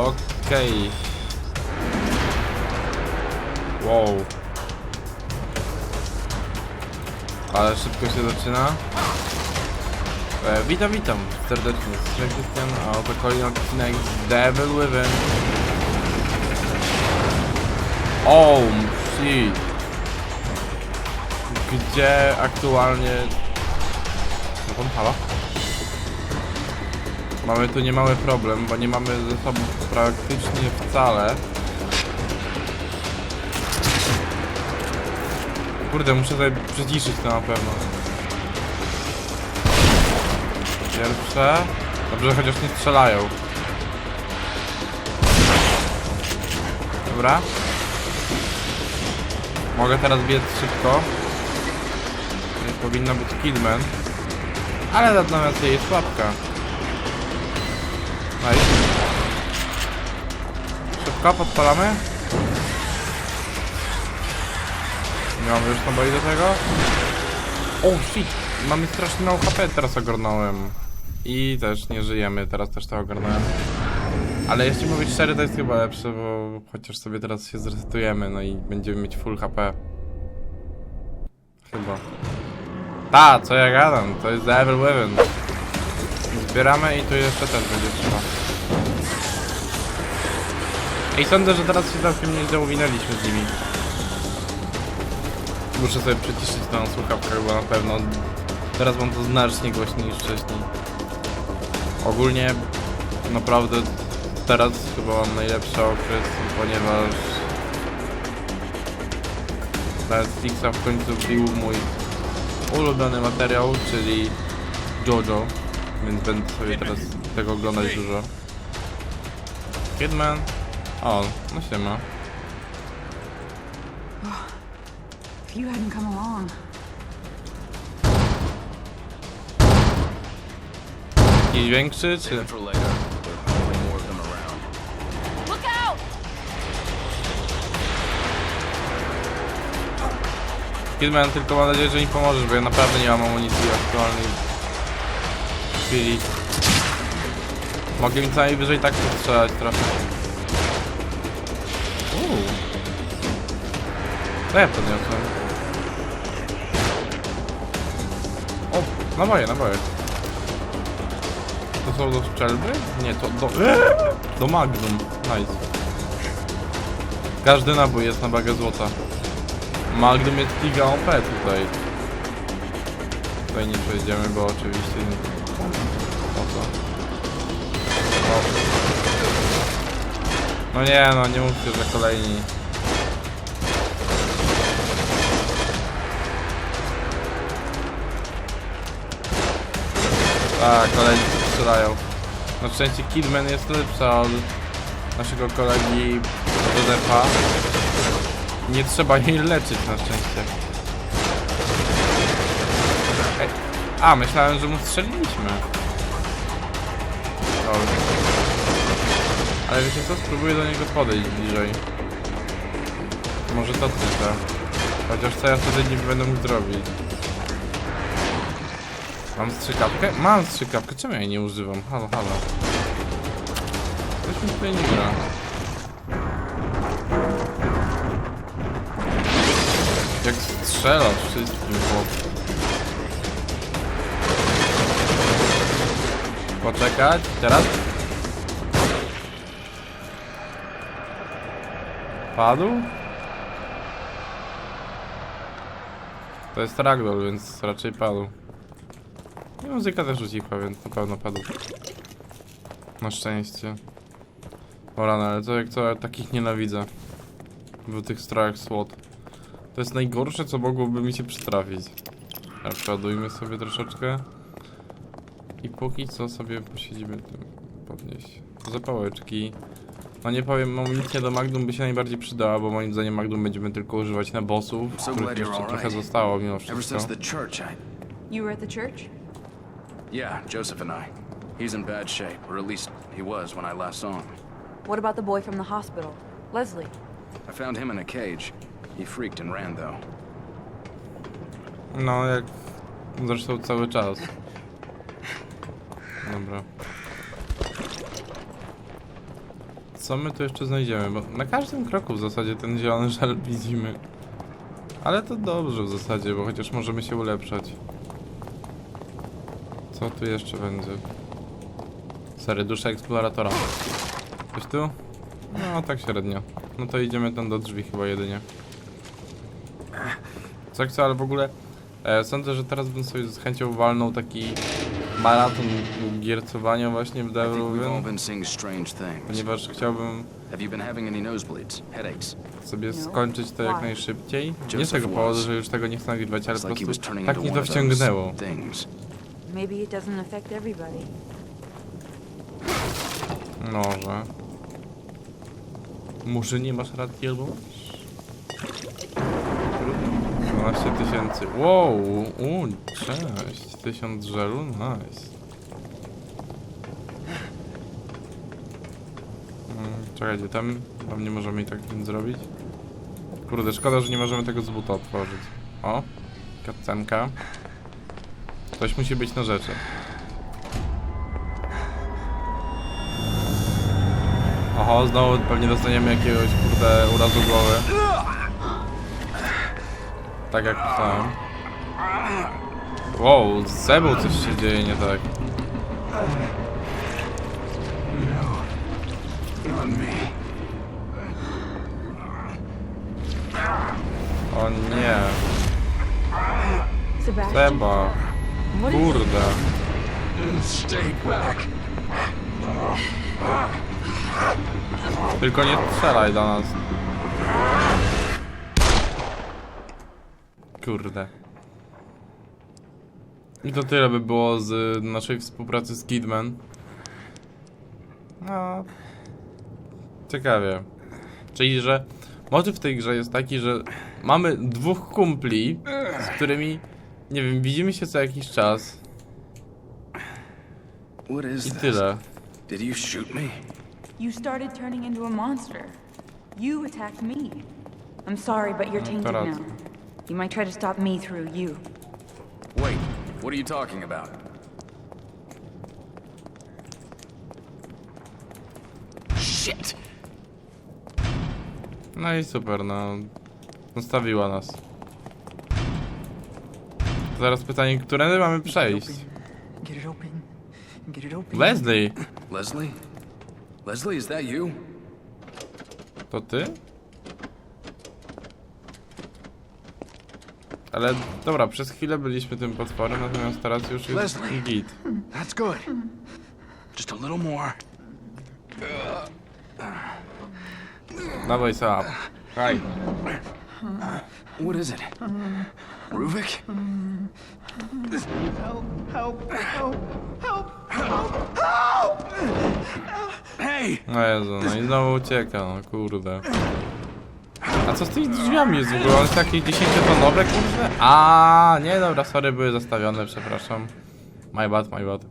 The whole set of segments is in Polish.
Okej. Wow. Ale szybko się zaczyna. E, witam, witam serdecznie z Krystian, a oto kolejny odcinek z Devil Within. Oh, shit. Gdzie aktualnie... No pan halo? Mamy tu niemały problem, bo nie mamy ze sobą praktycznie wcale. Kurde, muszę sobie przyciszyć to na pewno. Pierwsze. Dobrze, chociaż nie strzelają. Dobra. Mogę teraz biec szybko. Nie powinno być killman. Ale natomiast jej słabka. Nice. Szybko, podpalamy. Nie mamy już naboi do tego. O shit! Mamy strasznie mało HP teraz ogarnąłem. I też nie żyjemy, teraz też to ogarnąłem. Ale jeśli mówić szczerze, to jest chyba lepsze, bo chociaż sobie teraz się zresetujemy, no i będziemy mieć full HP. Chyba. Ta, co ja gadam, to jest Devil Within. Zbieramy i tu jeszcze też będzie trzeba. I sądzę, że teraz się całkiem nieźle uwinęliśmy z nimi. Muszę sobie przyciszyć tą słuchawkę, bo na pewno teraz mam to znacznie głośniej niż wcześniej. Ogólnie naprawdę teraz chyba mam najlepszy okres, ponieważ Netflixa w końcu wbił mój ulubiony materiał, czyli JoJo, więc będę sobie teraz tego oglądać dużo. Kidman. O, no siema. If you hadn't come along. Jakiś większy, czy... Look out! Kidman, tylko mam nadzieję, że mi pomożesz, bo ja naprawdę nie mam amunicji aktualnej chwili. Mogę mi co najwyżej tak postrzelać trochę. Uuu. Co ja podniosłem? O, naboje, naboje. To są do strzelby? Nie, to do... Do Magnum. Nice. Każdy nabój jest na bagę złota. Magnum jest giga OP tutaj. Tutaj nie przejdziemy, bo oczywiście nie... No nie no, nie mówcie, że kolejni. Tak, kolejni strzelają. Na szczęście Kidman jest lepsza od naszego kolegi Josefa. Nie trzeba jej leczyć na szczęście. Ej. A, myślałem, że mu strzeliliśmy. Dobra. Ale wiecie co? Spróbuję do niego podejść bliżej. Może to tylko. Chociaż co ja wtedy nie będę mógł zrobić. Mam strzykawkę? Mam strzykawkę, czemu ja jej nie używam? Halo, halo. Coś mi tutaj nie gra. Jak strzelasz wszystkim chłop. Poczekać, teraz? Padł? To jest ragdoll, więc raczej padł. I muzyka też ucichła, więc na pewno padł. Na szczęście. O rany, ale to jak co, ja takich nienawidzę. W tych strojach SWAT. To jest najgorsze, co mogłoby mi się przytrafić. A Przeładujmy sobie troszeczkę. I póki co sobie posiedzimy tym podnieść. Zapałeczki. No nie powiem, amunicja do Magnum by się najbardziej przydała, bo moim zdaniem Magnum będziemy tylko używać na bossów, So których jeszcze trochę right. zostało mimo wszystko. You were at the church? Yeah, Joseph and I. He's in bad shape, or at least he was when I last saw him. What about the boy from the hospital? Leslie. I found him in a cage. He freaked and ran, though. No, jak zresztą cały czas. Dobra. Co my tu jeszcze znajdziemy? Bo na każdym kroku w zasadzie ten zielony żel widzimy. Ale to dobrze w zasadzie, bo chociaż możemy się ulepszać. Co tu jeszcze będzie? Sorry, dusza eksploratora. Coś tu? No, tak średnio. No to idziemy tam do drzwi chyba jedynie. Co co, ale w ogóle e, sądzę, że teraz bym sobie z chęcią walnął taki maraton giercowania właśnie w I think we've all Devil been seeing strange things. ponieważ chciałbym sobie No. skończyć to jak najszybciej. Nie z tego powodu, że już tego nie chcę nagrywać, ale po prostu tak mnie to wciągnęło. Może. Może nie masz racji albo masz? Trudno. 12 tysięcy. Wow! U, cześć. 1000 żelu? Nice. Mm, Czekajcie, tam, tam nie możemy i tak nic zrobić. Kurde, szkoda, że nie możemy tego z buta otworzyć. O, kacenka. Ktoś musi być na rzeczy. Oho, znowu pewnie dostaniemy jakiegoś kurde urazu głowy. Tak jak myślałem. Wow, z Sebą coś się dzieje nie tak. O nie, Seba, kurde. Tylko nie strzelaj do nas. Kurde. I to tyle by było z naszej współpracy z Kidman. No. Ciekawie. Czyli, że motyw tej grze jest taki, że mamy dwóch kumpli, z którymi, nie wiem, widzimy się co jakiś czas i tyle. Did you shoot me? You started turning into a monster. You attacked me. I'm sorry, but you're tainted teraz. now. You might try to stop me through you. Wait, what are you talking about? Shit! No i super, no. Zostawiła nas. Zaraz pytanie, którędy mamy przejść? Get it open. Get it open. Leslie, Leslie? Leslie, is that you? to ty? Ale dobra, przez chwilę byliśmy tym potworem, natomiast teraz już jest Leslie. git. That's good. Just a little more. Dawaj Saab. Haj. What is it? Ruvik? Help! Help! Help! Hey! No Jezu, no i znowu ucieka, no kurde. A co z tymi drzwiami jest w ogóle? One są jakieś 10-tonowe, kurde? A nie dobra, sorry, były zastawione, przepraszam. My bad, my bad.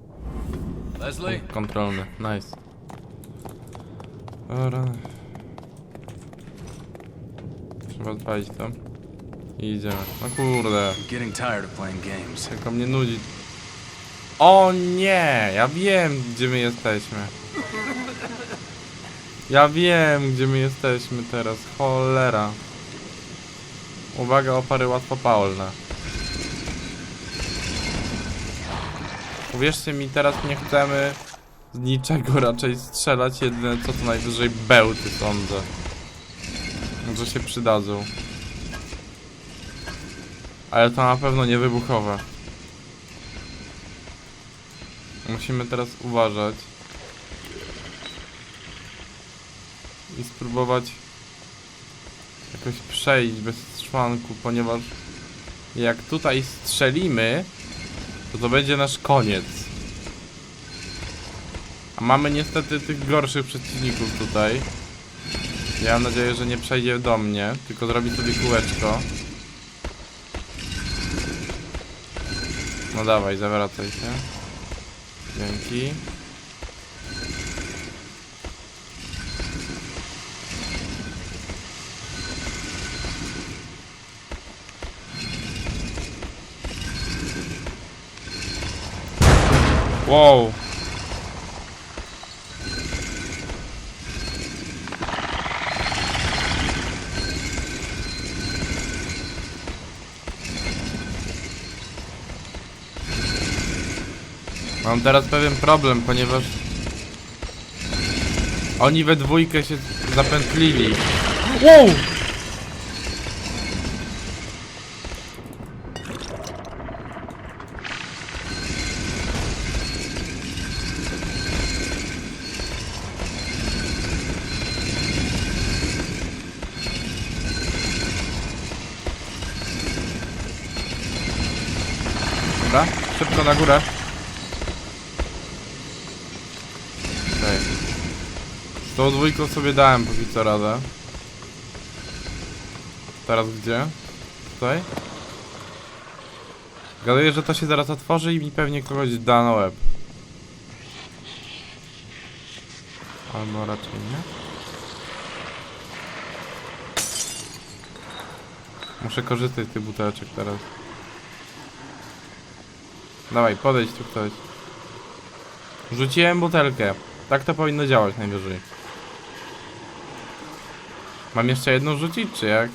Leslie? Kontrolny, nice. Dobra. Trzeba odpalić to. I idziemy. No kurde, I'm getting tired of playing games. tylko mnie nudzi. O nie! Ja wiem, gdzie my jesteśmy. Ja wiem, gdzie my jesteśmy teraz. Cholera. Uwaga, opary łatwopalne. Uwierzcie mi, teraz nie chcemy z niczego raczej strzelać. Jedyne co to najwyżej bełty sądzę. Może się przydadzą. Ale to na pewno nie wybuchowe. Musimy teraz uważać. I spróbować jakoś przejść bez szwanku, ponieważ jak tutaj strzelimy, to to będzie nasz koniec. A mamy niestety tych gorszych przeciwników tutaj. Ja mam nadzieję, że nie przejdzie do mnie, tylko zrobi sobie kółeczko. No dawaj, zawracaj się. Dzięki. Wow. Mam teraz pewien problem, ponieważ oni we dwójkę się zapętlili. Wow! Na górę. Okej. Z tą dwójką sobie dałem póki co radę. Teraz gdzie? Tutaj? Gaduję, że to się zaraz otworzy i mi pewnie kogoś da na łeb. Albo raczej nie. Muszę korzystać z tych buteleczek teraz. Dawaj, podejdź tu ktoś. Rzuciłem butelkę. Tak to powinno działać najwyżej. Mam jeszcze jedną rzucić, czy jak?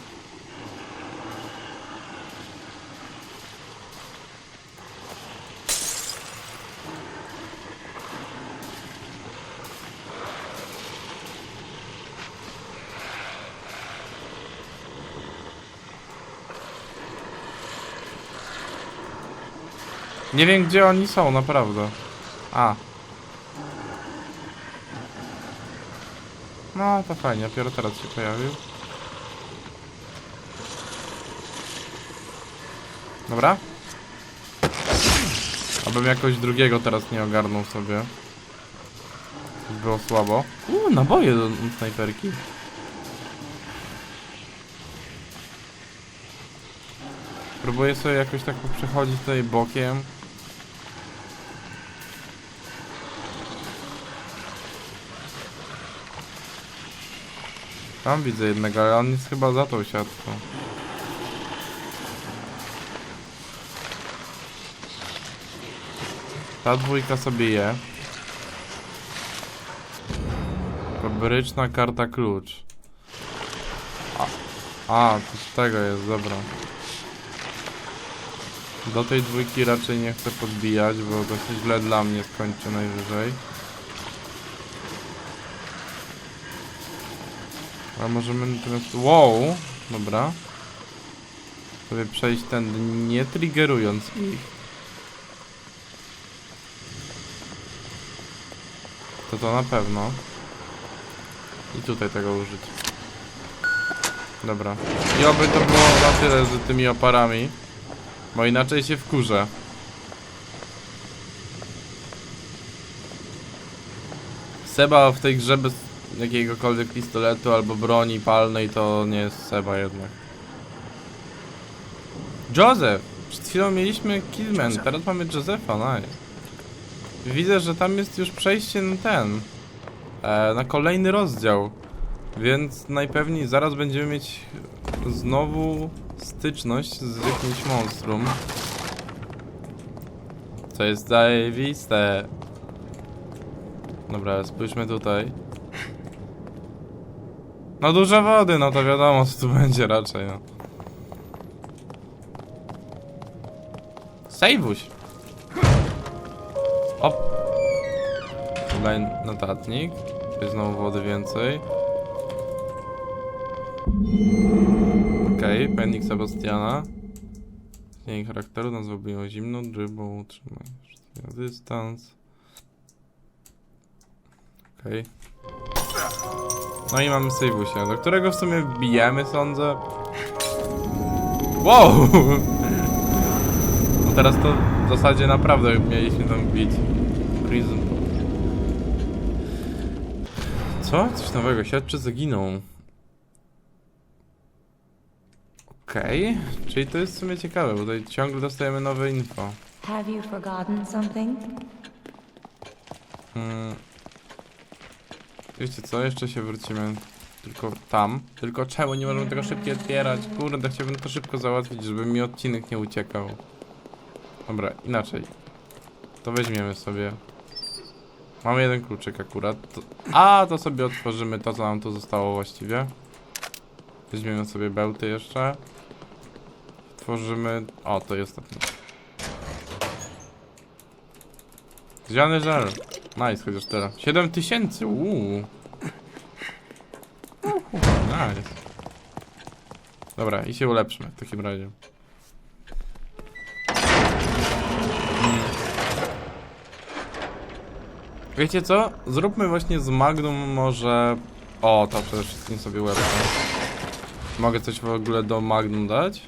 Nie wiem gdzie oni są, naprawdę. A. No to fajnie, dopiero teraz się pojawił. Dobra. Abym jakoś drugiego teraz nie ogarnął sobie. Było słabo. Uuu, naboje do snajperki. Próbuję sobie jakoś tak przechodzić tutaj bokiem. Tam widzę jednego, ale on jest chyba za tą siatką. Ta dwójka sobie je. Fabryczna karta klucz. A, a to z tego jest, dobra. Do tej dwójki raczej nie chcę podbijać, bo to się źle dla mnie skończy najwyżej. A możemy teraz... Wow! Dobra. Sobie przejść tędy, nie triggerując ich. To to na pewno. I tutaj tego użyć. Dobra. I oby to było na tyle z tymi oparami. Bo inaczej się wkurzę. Seba w tej grze bez jakiegokolwiek pistoletu albo broni palnej to nie jest Seba jednak. Joseph! Przed chwilą mieliśmy Killman, teraz mamy Josepha, nice. Widzę, że tam jest już przejście na ten. E, na kolejny rozdział. Więc najpewniej zaraz będziemy mieć znowu styczność z jakimś monstrum. Co jest zajebiste. Dobra, spójrzmy tutaj. No dużo wody, no to wiadomo co tu będzie raczej, no. Sejwuś! Op! Tutaj notatnik. Jest znowu wody więcej. Okej, okay, pennik Sebastiana. Zmienienie charakteru, nazwałbym ją zimną rybą, utrzymaj dystans. Okej. No i mamy Sejwusia, do którego w sumie bijemy, sądzę. Wow! No teraz to w zasadzie naprawdę mieliśmy tam bić. Prison. Co? Coś nowego. Śledczy zaginął. Okej, czyli to jest w sumie ciekawe, bo tutaj ciągle dostajemy nowe info. Have you forgotten something? Hmm. Wiecie co, jeszcze się wrócimy tylko tam. Tylko czemu nie możemy tego szybciej otwierać? Kurde, chciałbym to szybko załatwić, żeby mi odcinek nie uciekał. Dobra, inaczej. To weźmiemy sobie. Mamy jeden kluczyk akurat. To... A, to sobie otworzymy to, co nam tu zostało właściwie. Weźmiemy sobie bełty jeszcze. Tworzymy... O, to jest ostatni. Zielony żel. Nice, chociaż tyle. 7 tysięcy, uuu. Nice. Dobra, i się ulepszmy w takim razie. Mm. Wiecie co? Zróbmy właśnie z Magnum może... O, to przede wszystkim sobie ulepszę. Mogę coś w ogóle do Magnum dać?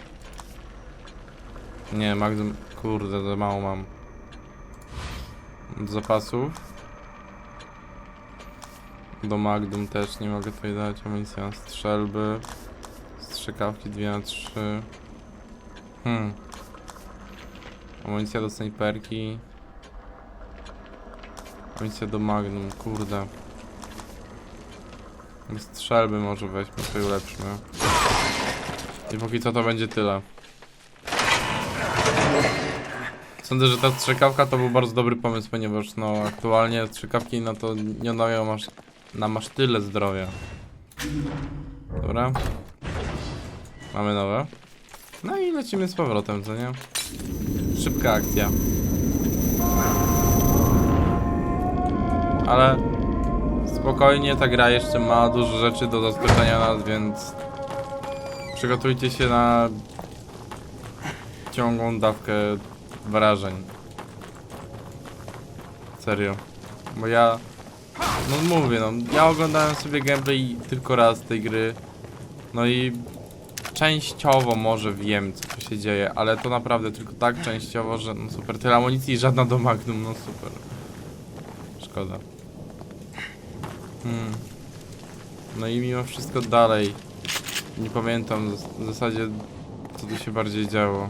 Nie, Magnum... Kurde, za mało mam. Zapasów. Do Magnum też nie mogę tutaj dać. Amunicja, strzelby. Strzykawki 2 na 3. Hmm. Amunicja do snajperki. Amunicja do Magnum, kurde. Strzelby może weźmy, sobie ulepszmy. I póki co to będzie tyle. Sądzę, że ta strzykawka to był bardzo dobry pomysł, ponieważ no aktualnie strzykawki no to nie dają aż, nam aż tyle zdrowia. Dobra. Mamy nowe. No i lecimy z powrotem, co nie? Szybka akcja. Ale spokojnie, ta gra jeszcze ma dużo rzeczy do zaskoczenia nas, więc przygotujcie się na ciągłą dawkę wrażeń. Serio. Bo ja... No mówię, no, ja oglądałem sobie gameplay tylko raz tej gry. No i częściowo może wiem, co tu się dzieje, ale to naprawdę tylko tak częściowo, że no super. Tyle amunicji i żadna do Magnum, no super. Szkoda. Hmm. No i mimo wszystko dalej nie pamiętam w zasadzie co tu się bardziej działo.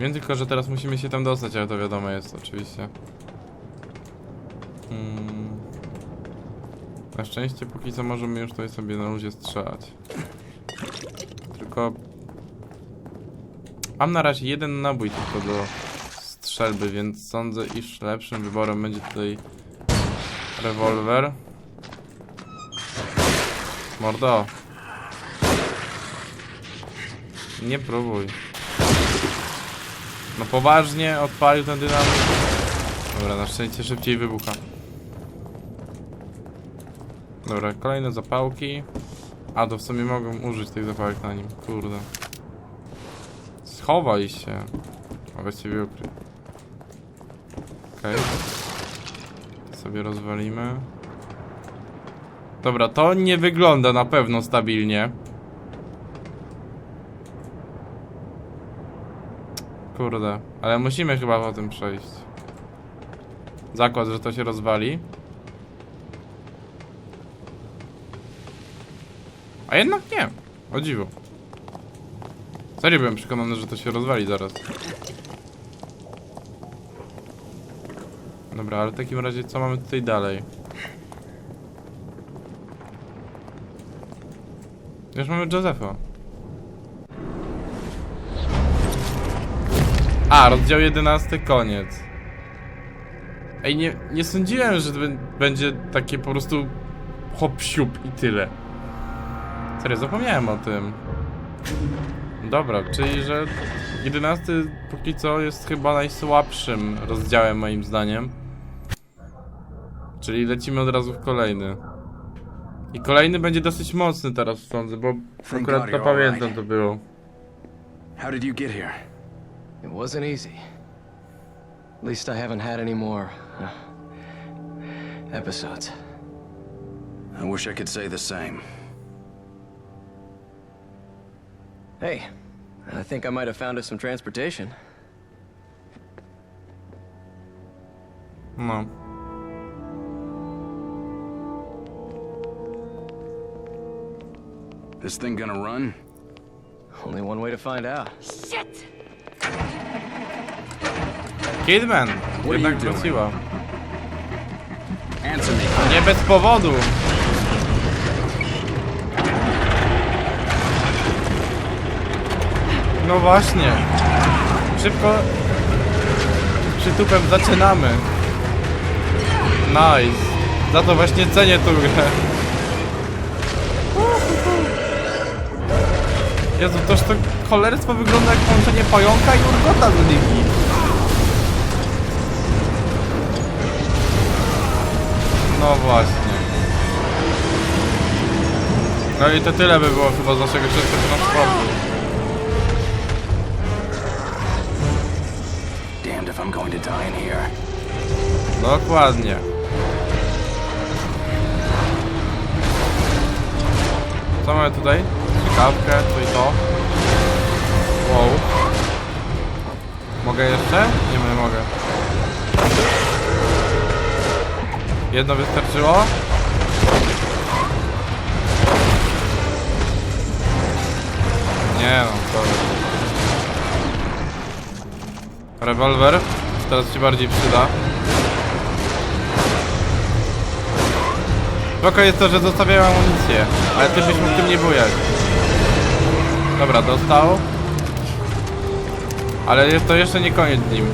Wiem tylko, że teraz musimy się tam dostać, ale to wiadomo jest oczywiście. Hmm. Na szczęście póki co możemy już tutaj sobie na luzie strzelać. Tylko... Mam na razie jeden nabój tylko do strzelby, więc sądzę, iż lepszym wyborem będzie tutaj rewolwer. Mordo. Nie próbuj. No poważnie odpalił ten dynamit. Dobra, na szczęście szybciej wybucha. Dobra, kolejne zapałki. A, to w sumie mogę użyć tych zapałek na nim. Kurde. Schowaj się. A właściwie ukryj. Okej. Sobie rozwalimy. Dobra, to nie wygląda na pewno stabilnie. Kurde, ale musimy chyba po tym przejść. Zakład, że to się rozwali. A jednak nie. O dziwo. Serio byłem przekonany, że to się rozwali zaraz. Dobra, ale w takim razie co mamy tutaj dalej? Już mamy Josefa. A, rozdział 11, koniec. Ej, nie, nie sądziłem, że to bę- będzie takie po prostu hop siup i tyle. Serio, zapomniałem o tym. Dobra, czyli że 11 póki co jest chyba najsłabszym rozdziałem moim zdaniem. Czyli lecimy od razu w kolejny. I kolejny będzie dosyć mocny teraz sądzę, bo akurat to pamiętam to było. How did you get here? It wasn't easy. At least I haven't had any more uh, episodes. I wish I could say the same. Hey, I think I might have found us some transportation. No. This thing gonna run? Only one way to find out. Kidman! Jednak wróciła. Nie bez powodu! No właśnie. Szybko. Przytupem zaczynamy. Nice. Za to właśnie cenię tą grę. Jezu, toż to cholerstwo wygląda jak połączenie pająka i urgota z Ligi. No właśnie. No i to tyle by było chyba z naszego czystego transportu. Damned if I'm going to die in here. Dokładnie. Co mamy tutaj? Ciekawkę, to i to. Wow. Mogę jeszcze? Nie nie mogę. Jedno wystarczyło? Nie no, to... Rewolwer? Teraz się bardziej przyda. Spoko jest to, że zostawiają amunicję, ale ty byś mógł tym nie bujać. Dobra, dostał. Ale jest to jeszcze nie koniec z nim.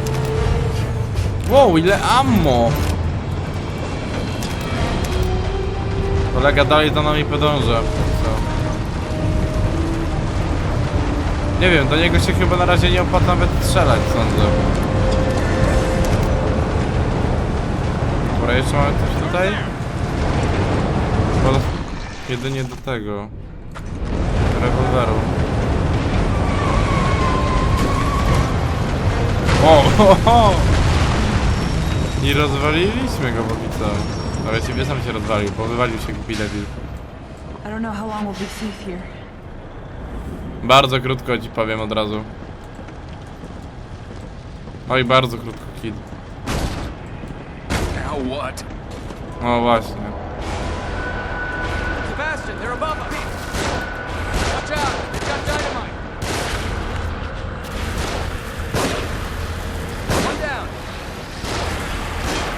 Wow, ile ammo! Kolega dalej za nami podąża. Nie wiem, do niego się chyba na razie nie opłaca nawet strzelać, sądzę. Dobra, jeszcze mamy coś tutaj? Chyba jedynie do tego. Rewolweru. O, ho, ho. Nie rozwaliliśmy go póki co. Ale ciebie sam się rozwalił, bo wywalił się głupi debil. I don't know how long we'll be safe here. Bardzo krótko ci powiem od razu. Oj, bardzo krótko, kid. Now what? O, właśnie. Sebastian, they're above us. Watch out, they've got dynamite. One down.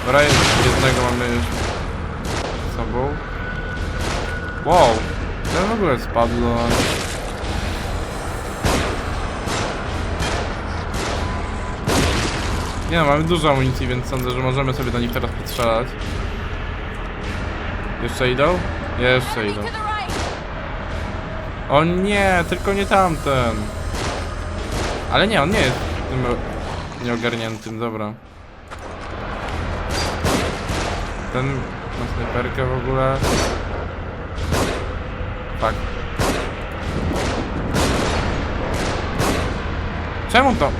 Dobra, jednego mamy już sobą. Wow, ten w ogóle spadł do nas. Nie no, mamy dużo amunicji, więc sądzę, że możemy sobie do nich teraz postrzelać. Jeszcze idą? Jeszcze idą. O nie, tylko nie tamten. Ale nie, on nie jest tym nieogarniętym, dobra. Ten ma snajperkę w ogóle. Tak. Czemu to?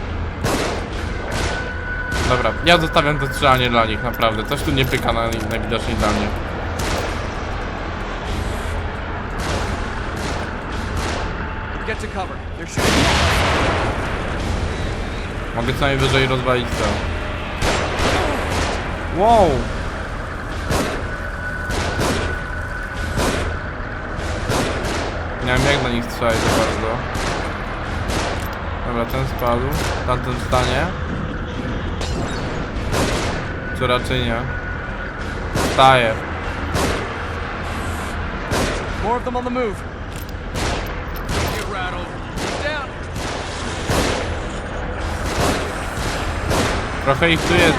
Dobra, ja zostawiam to strzelanie dla nich, naprawdę. Coś tu nie pyka na, najwidoczniej dla mnie. Get to cover. They're shooting. Mogę co najwyżej rozwalić to. Wow! Nie wiem jak na nich strzelać za bardzo. Dobra, ten spadł. Tamten wstanie. Czy raczej nie? Wstaje. More of them on the move. Get rattled. Down. Trochę ich tu jest.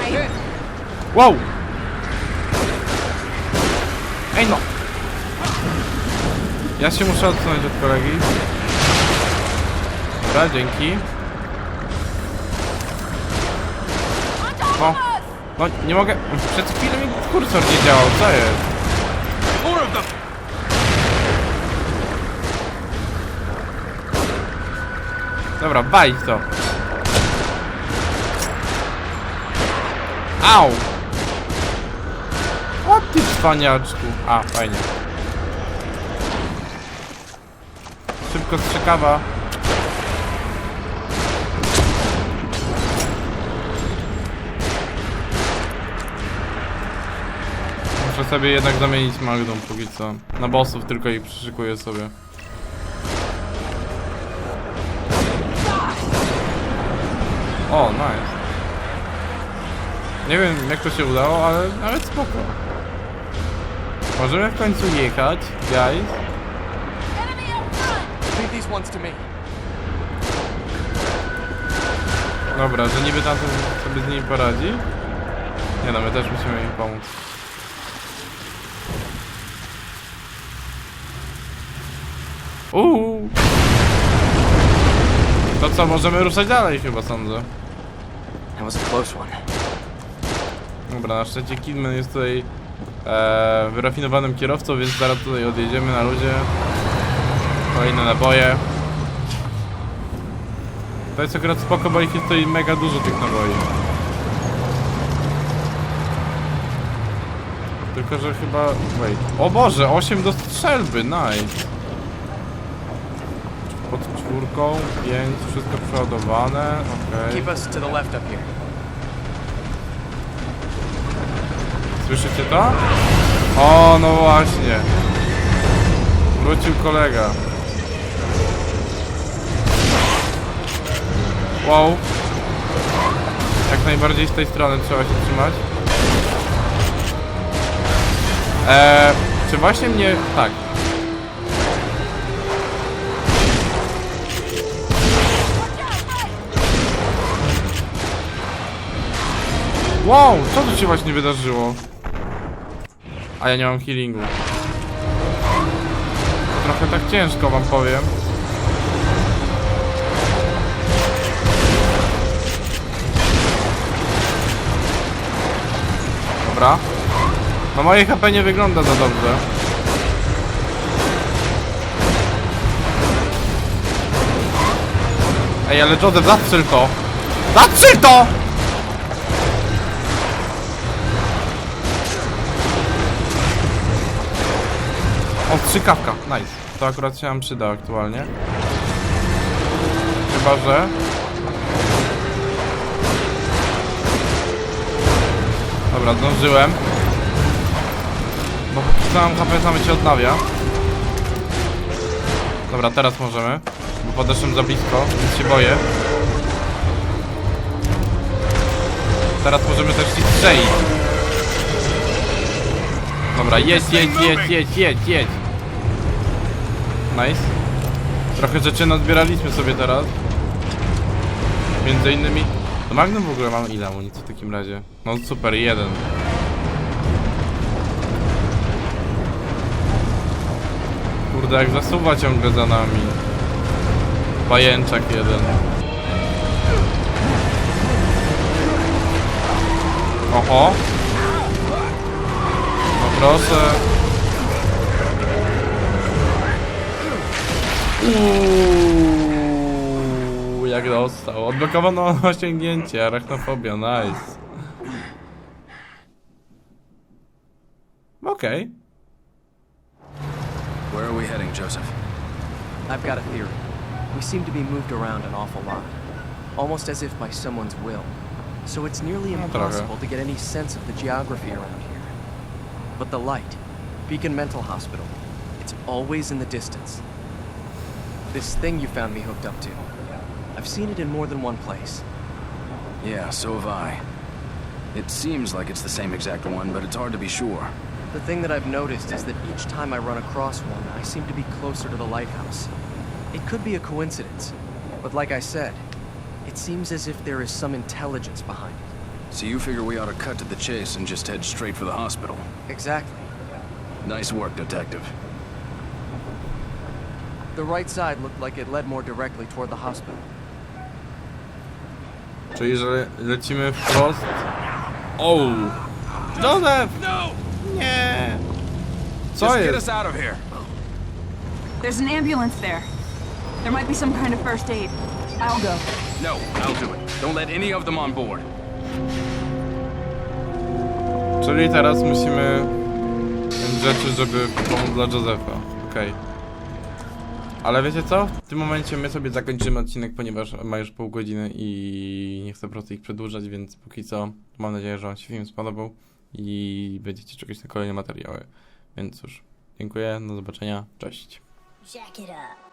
Wow! Ej no! Ja się muszę odsunąć od kolegi. Dobra, dzięki. No, no nie mogę. Przed chwilą mi kursor nie działał, co jest? Dobra, baj to. Au! O ty cwaniaczku. A, fajnie. Szybko strzekawa. Muszę sobie jednak zamienić Magdą póki co. Na bossów tylko ich przyszykuję sobie. O, nice. Nie wiem jak to się udało, ale nawet spoko. Możemy w końcu jechać, guys. Ones to me. Dobra, że niby tamten sobie z nimi poradzi. Nie no, my też musimy im pomóc. Uuu. To co, możemy ruszać dalej chyba, sądzę. That was a close one. Dobra, na szczęście Kidman jest tutaj e, wyrafinowanym kierowcą, więc zaraz tutaj odjedziemy na ludzie. Kolejne naboje. To jest akurat spoko, bo ich jest tutaj mega dużo tych naboi. Tylko, że chyba... Wait. O Boże, 8 do strzelby, nice. Pod czwórką, 5, wszystko przeładowane, okej. Keep us to the left up here. Słyszycie to? O, no właśnie. Wrócił kolega. Wow. Jak najbardziej z tej strony trzeba się trzymać. Eee, czy właśnie mnie... Tak. Wow, co tu się właśnie wydarzyło? A ja nie mam healingu. Trochę tak ciężko wam powiem. Dobra. No moje HP nie wygląda za dobrze. Ej, ale Joseph, zastrzel to! Zastrzel to! O, strzykawka, nice. To akurat się nam przyda aktualnie. Chyba, że... Dobra, zdążyłem. Bo mam HP same się odnawia. Dobra, teraz możemy. Bo podeszłem za blisko, więc się boję. Teraz możemy też ci strzelić. Dobra, jedź, jedź, jedź, jedź, jedź, jedź. Nice. Trochę rzeczy nazbieraliśmy sobie teraz. Między innymi... Do Magnum w ogóle mam ile amunicji w takim razie? No super, jeden. Kurde, jak zasuwa ciągle za nami. Pajęczak jeden. Oho. No proszę. Uuu, jak dostał. Odblokowano osiągnięcie, arachnofobia, nice. Okej. Where are we heading, Joseph? I've got a theory. We seem to be moved around an awful lot. Almost as if by someone's will. So it's nearly impossible to get any sense of the geography around here. But the light, Beacon Mental Hospital, it's always in the distance. This thing you found me hooked up to, I've seen it in more than one place. Yeah, so have I. It seems like it's the same exact one, but it's hard to be sure. The thing that I've noticed is that each time I run across one, I seem to be closer to the lighthouse. It could be a coincidence, but like I said, it seems as if there is some intelligence behind it. So you figure we ought to cut to the chase and just head straight for the hospital. Exactly. Nice work, Detective. The right side looked like it led more directly toward the hospital. Czyli, że lecimy wprost. O! Joseph! No! Nie! Co jest? There's an ambulance there. There might be some kind of first aid. I'll go. No, I'll do it. Don't let any of them on board. Czyli teraz musimy rzeczy, żeby pomóc dla Josefa. Okej. Ale wiecie co? W tym momencie my sobie zakończymy odcinek, ponieważ ma już pół godziny i nie chcę po prostu ich przedłużać, więc póki co mam nadzieję, że Wam się film spodobał i będziecie czekać na kolejne materiały. Więc cóż, dziękuję, do zobaczenia, cześć. Jack it up.